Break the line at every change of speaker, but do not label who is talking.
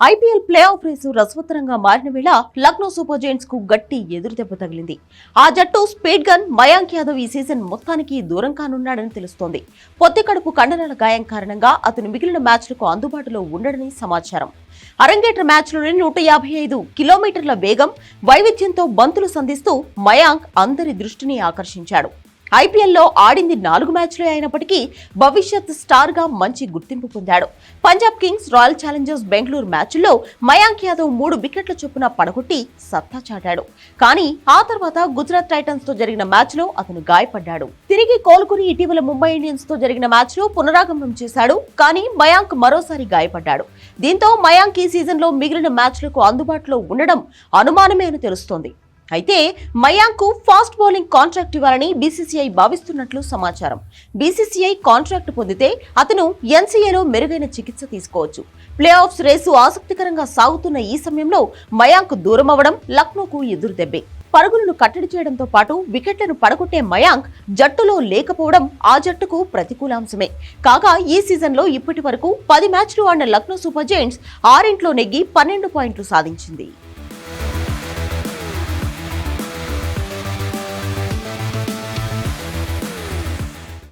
IPL play of race రసవత్తరంగా మారిన వేళ లక్నో సూపర్ జైంట్స్కు గట్టి ఎదురుదెబ్బ తగిలింది. ఆ జట్టు స్పీడ్ గన్ మయాంక్ యాదవ్ ఈ సీజన్ మొత్తానికి దూరం కానున్నాడని తెలుస్తోంది. పొత్తి కడుపు కండరాల గాయం కారణంగా అతను మిగిలిన మ్యాచ్లకు అందుబాటులో ఉండడని సమాచారం. అరంగేట్ర మ్యాచ్లోనే నూట యాభై ఐదు కిలోమీటర్ల వేగం వైవిధ్యంతో బంతులు సంధిస్తూ మయాంక్ అందరి దృష్టిని ఆకర్షించాడు. ఐపీఎల్లో ఆడింది నాలుగు మ్యాచ్లే అయినప్పటికీ భవిష్యత్ స్టార్గా మంచి గుర్తింపు పొందాడు. Punjab Kings Royal Challengers Bengaluru మ్యాచ్లో మయాంక్ యాదవ్ మూడు వికెట్ల చొప్పున పడగొట్టి సత్తా చాటాడు. కానీ ఆ తర్వాత గుజరాత్ టైటన్స్తో జరిగిన మ్యాచ్లో అతను గాయపడ్డాడు. తిరిగి కోలుకుని ఇటీవల ముంబై ఇండియన్స్తో జరిగిన మ్యాచ్లో పునరాగమనం చేశాడు కానీ మయాంక్ మరోసారి గాయపడ్డాడు. దీంతో మయాంక్ ఈ సీజన్లో మిగిలిన మ్యాచ్లకు అందుబాటులో ఉండడం అనుమానమే అని తెలుస్తోంది. అయితే మయాంక్ ఫాస్ట్ బౌలింగ్ కాంట్రాక్ట్ ఇవ్వాలని బీసీసీఐ భావిస్తున్నట్లు సమాచారం. బీసీసీఐ కాంట్రాక్ట్ పొందితే అతను ఎన్సీఏలో మెరుగైన చికిత్స తీసుకోవచ్చు. ప్లే ఆఫ్స్ రేసు ఆసక్తికరంగా సాగుతున్న ఈ సమయంలో మయాంక్ దూరం అవ్వడం లక్నోకు ఎదురుదెబ్బే పరుగులను కట్టడి చేయడంతో పాటు వికెట్లను పడగొట్టే మయాంక్ జట్టులో లేకపోవడం ఆ జట్టుకు ప్రతికూలాంశమే. కాగా ఈ సీజన్లో ఇప్పటి వరకు పది మ్యాచ్లు ఆడిన లక్నో సూపర్ జైంట్స్ ఆరింట్లో నెగ్గి పన్నెండు పాయింట్లు సాధించింది.